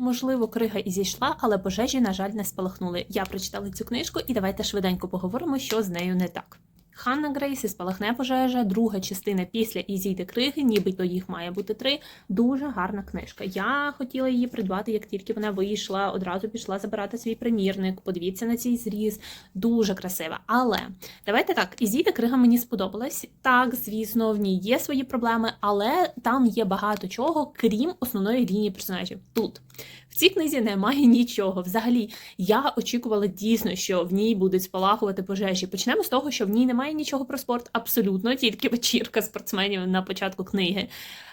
Можливо, крига і зійшла, але пожежі, на жаль, не спалахнули. Я прочитала цю книжку, і давайте швиденько поговоримо, що з нею не так. Ханна Грейс і спалахне пожежа, друга частина після і зійде криги, нібито їх має бути три. Дуже гарна книжка. Я хотіла її придбати, як тільки вона вийшла. Одразу пішла забирати свій примірник. Подивіться на цей зріз. Дуже красива. Але давайте так, і зійде крига мені сподобалась. Так, звісно, в ній є свої проблеми, але там є багато чого, крім основної лінії персонажів. Тут в цій книзі немає нічого. Взагалі, я очікувала дійсно, що в ній будуть спалахувати пожежі. Почнемо з того, що в ній немає нічого про спорт, абсолютно, тільки вечірка спортсменів на початку книги.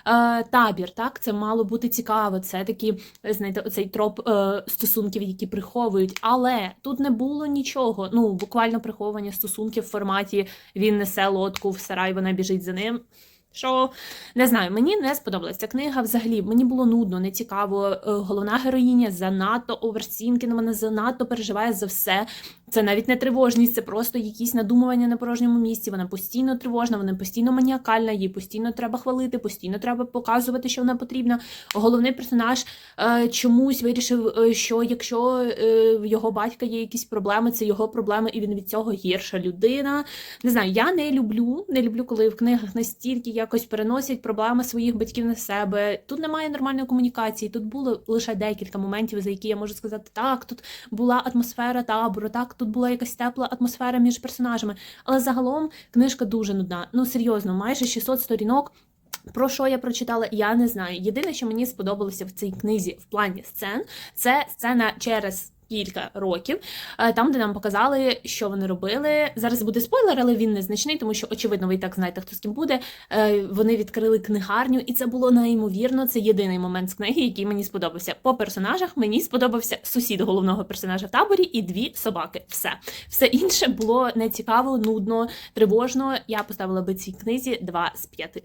Е, табір, так, це мало бути цікаво. Це такі, знаєте, оцей троп е, стосунків, які приховують. Але тут не було нічого. Ну, буквально приховування стосунків в форматі він несе лодку в сарай, вона біжить за ним. Що не знаю, мені не сподобалася ця книга. Взагалі мені було нудно, не цікаво. Е, Головна героїня занадто оверсінкіна, вона занадто переживає за все. Це навіть не тривожність, це просто якісь надумування на порожньому місці. Вона постійно тривожна, вона постійно маніакальна, їй постійно треба хвалити, постійно треба показувати, що вона потрібна. Головний персонаж е, чомусь вирішив, е, що якщо е, в його батька є якісь проблеми, це його проблеми, і він від цього гірша людина. Не знаю, я не люблю, не люблю, коли в книгах настільки якось переносять проблеми своїх батьків на себе. Тут немає нормальної комунікації. Тут було лише декілька моментів, за які я можу сказати, так, тут була атмосфера табору, так, тут була якась тепла атмосфера між персонажами. Але загалом книжка дуже нудна. Ну серйозно, майже 600 сторінок. Про що я прочитала, я не знаю. Єдине, що мені сподобалося в цій книзі в плані сцен, це сцена через. Кілька років, е, там, де нам показали, що вони робили. Зараз буде спойлер, але він незначний, тому що, очевидно, ви і так знаєте, хто з ким буде. Е, Вони відкрили книгарню, і це було неймовірно. Це єдиний момент з книги, який мені сподобався. По персонажах мені сподобався сусід головного персонажа в таборі і дві собаки. Все, все інше було нецікаво, нудно, тривожно. Я поставила би цій книзі 2 з 5.